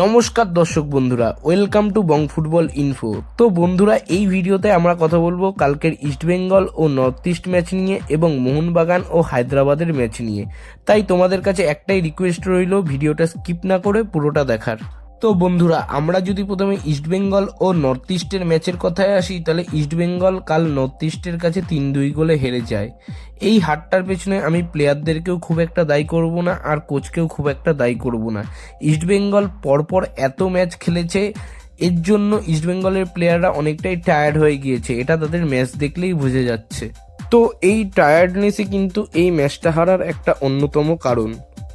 নমস্কার দর্শক বন্ধুরা welcome to Bong Football Info তো বন্ধুরা, এই ভিডিওতে আমরা কথা বলব কালকের ইস্টবেঙ্গল ও নর্থ ইস্ট ম্যাচ নিয়ে এবং মোহনবাগান ও হায়দ্রাবাদের ম্যাচ নিয়ে। তাই তোমাদের কাছে একটাই রিকোয়েস্ট রইল, ভিডিওটা স্কিপ না করে পুরোটা দেখার। তো বন্ধুরা, আমরা যদি প্রথমে ইস্টবেঙ্গল ও নর্থ ইস্টের ম্যাচের কথায় আসি, তাহলে ইস্টবেঙ্গল কাল নর্থ ইস্টের কাছে তিন দুই গোলে হেরে যায়। এই হারটার পেছনে আমি প্লেয়ারদেরকেও খুব একটা দায়ী করব না, আর কোচকেও খুব একটা দায়ী করব না। ইস্টবেঙ্গল পরপর এত ম্যাচ খেলেছে, এর জন্য ইস্টবেঙ্গলের প্লেয়াররা অনেকটাই টায়ার্ড হয়ে গিয়েছে, এটা তাদের ম্যাচ দেখলেই বোঝা যাচ্ছে। তো এই টায়ার্ডনেসই কিন্তু এই ম্যাচটা হারার একটা অন্যতম কারণ।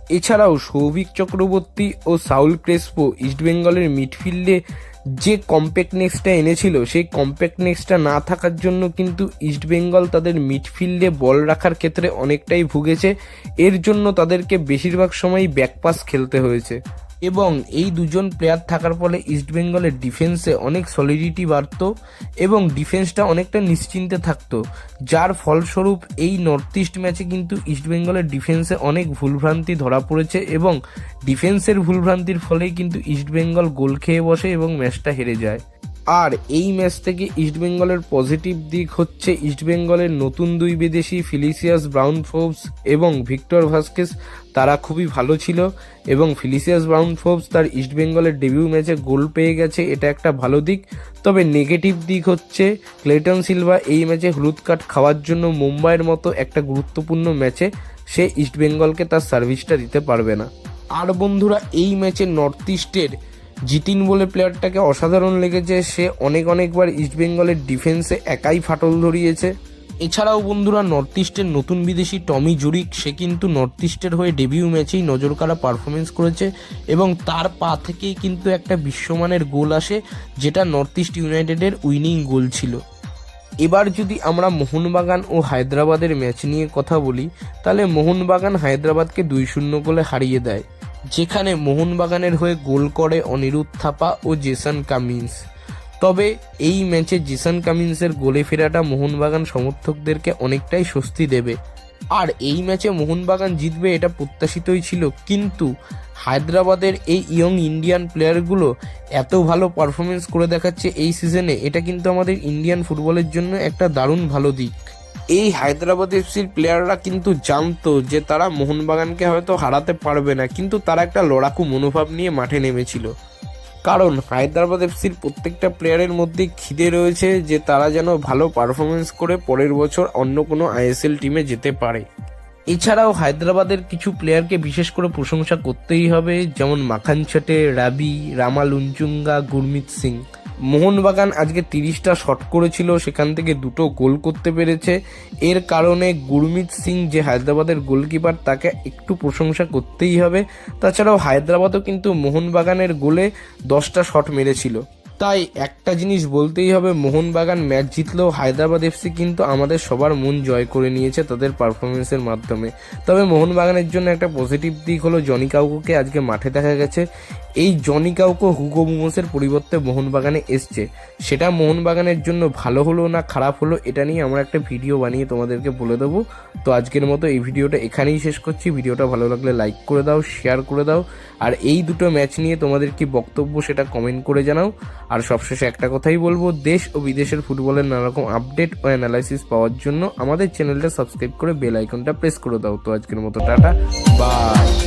এছাড়াও সৌভিক চক্রবর্তী ও সাউল ক্রেসপো ইস্টবেঙ্গলের মিডফিল্ডে যে কম্প্যাক্টনেসটা এনেছিল, সেই কম্প্যাক্টনেসটা না থাকার জন্য কিন্তু ইস্টবেঙ্গল তাদের মিডফিল্ডে বল রাখার ক্ষেত্রে অনেকটাই ভুগেছে। এর জন্য তাদেরকে বেশিরভাগ সময়ই ব্যাকপাস খেলতে হয়েছে। এবং এই দুজন প্লেয়ার থাকার ফলে ইস্টবেঙ্গলের ডিফেন্সে অনেক সলিডিটি বাড়ত এবং ডিফেন্সটা অনেকটা নিশ্চিন্তে থাকতো। যার ফলস্বরূপ এই নর্থ ইস্ট ম্যাচে কিন্তু ইস্টবেঙ্গলের ডিফেন্সে অনেক ভুলভ্রান্তি ধরা পড়েছে এবং ডিফেন্সের ভুলভ্রান্তির ফলেই কিন্তু ইস্টবেঙ্গল গোল খেয়ে বসে এবং ম্যাচটা হেরে যায়। আর এই ম্যাচ থেকে ইস্টবেঙ্গলের পজিটিভ দিক হচ্ছে ইস্টবেঙ্গলের নতুন দুই বিদেশি ফিলিসিয়াস ব্রাউন ফোবস এবং ভিক্টর ভাস্কেস, তারা খুবই ভালো ছিল এবং ফিলিসিয়াস ব্রাউন ফোবস তার ইস্টবেঙ্গলের ডেবিউ ম্যাচে গোল পেয়ে গেছে, এটা একটা ভালো দিক। তবে নেগেটিভ দিক হচ্ছে ক্লেটন সিলভা এই ম্যাচে হলুদ কার্ড খাওয়ার জন্য মুম্বাইয়ের মতো একটা গুরুত্বপূর্ণ ম্যাচে সে ইস্টবেঙ্গলকে তার সার্ভিসটা দিতে পারবে না। আর বন্ধুরা, এই ম্যাচে নর্থ ইস্টের জিতিন বলে প্লেয়ারটাকে অসাধারণ লেগেছে। সে অনেক অনেকবার ইস্টবেঙ্গলের ডিফেন্সে একাই ফাটল ধরিয়েছে। এছাড়াও বন্ধুরা নর্থ ইস্টের নতুন বিদেশি টমি জুরিক, সে কিন্তু নর্থ ইস্টের হয়ে ডেবিউ ম্যাচেই নজরকাড়া পারফরমেন্স করেছে এবং তার পা থেকেই কিন্তু একটা বিশ্বমানের গোল আসে, যেটা নর্থ ইস্ট ইউনাইটেডের উইনিং গোল ছিল। এবার যদি আমরা মোহনবাগান ও হায়দ্রাবাদের ম্যাচ নিয়ে কথা বলি, তাহলে মোহনবাগান হায়দ্রাবাদকে দুই শূন্য গোলে হারিয়ে দেয়। যেখানে মোহনবাগানের হয়ে গোল করে অনিরুদ্ধ থাপা ও জেসন কামিন্স। তবে এই ম্যাচে জেসন কামিন্সের গোলে ফেরাটা মোহনবাগান সমর্থকদেরকে অনেকটাই স্বস্তি দেবে। আর এই ম্যাচে মোহনবাগান জিতবে এটা প্রত্যাশিতই ছিল, কিন্তু হায়দ্রাবাদের এই ইয়ং ইন্ডিয়ান প্লেয়ারগুলো এত ভালো পারফরমেন্স করে দেখাচ্ছে এই সিজনে, এটা কিন্তু আমাদের ইন্ডিয়ান ফুটবলের জন্য একটা দারুণ ভালো দিক। এই হায়দ্রাবাদ এফসির প্লেয়াররা কিন্তু জানতো যে তারা মোহনবাগানকে হয়তো হারাতে পারবে না, কিন্তু তারা একটা লড়াকু মনোভাব নিয়ে মাঠে নেমেছিল। কারণ হায়দ্রাবাদ এফসির প্রত্যেকটা প্লেয়ারের মধ্যে খিদে রয়েছে যে তারা যেন ভালো পারফরমেন্স করে পরের বছর অন্য কোনো আইএসএল টিমে যেতে পারে। এছাড়াও হায়দ্রাবাদের কিছু প্লেয়ারকে বিশেষ করে প্রশংসা করতেই হবে, যেমন মাখান ছটে রাবি রামাল উনচুঙ্গা গুরমিত সিং। মোহনবাগান আজকে তিরিশটা শট করেছিল, সেখান থেকে দুটো গোল করতে পেরেছে। এর কারণে গুরমিত সিং যে হায়দ্রাবাদের গোলকিপার, তাকে একটু প্রশংসা করতেই হবে। তাছাড়াও হায়দ্রাবাদও কিন্তু মোহনবাগানের গোলে দশটা শট মেরেছিল। তাই একটা জিনিস বলতেই হবে, মোহনবাগান ম্যাচ জিতলেও হায়দ্রাবাদ এফসি কিন্তু আমাদের সবার মন জয় করে নিয়েছে তাদের পারফরমেন্সের মাধ্যমে। তবে মোহনবাগানের জন্য একটা পজিটিভ দিক হলো, জনি কাউকে আজকে মাঠে দেখা গেছে। এই জনি কাউকো হুগো মুমোসের পরিবর্তে মোহনবাগানে এসছে। সেটা মোহনবাগানের জন্য ভালো হলো না খারাপ হলো, এটা নিয়ে আমরা একটা ভিডিও বানিয়ে তোমাদেরকে বলে দেবো। তো আজকের মতো এই ভিডিওটা এখানেই শেষ করছি। ভিডিওটা ভালো লাগলে লাইক করে দাও শেয়ার করে দাও। আর এই দুটো ম্যাচ নিয়ে তোমাদের কি বক্তব্য সেটা কমেন্ট করে জানাও। আর সবশেষে একটা কথাই বলব, দেশ ও বিদেশের ফুটবলের নানা রকম আপডেট ও অ্যানালাইসিস পাওয়ার জন্য আমাদের চ্যানেলটা সাবস্ক্রাইব করে বেল আইকনটা প্রেস করে দাও। তো আজকের মতো টাটা বাই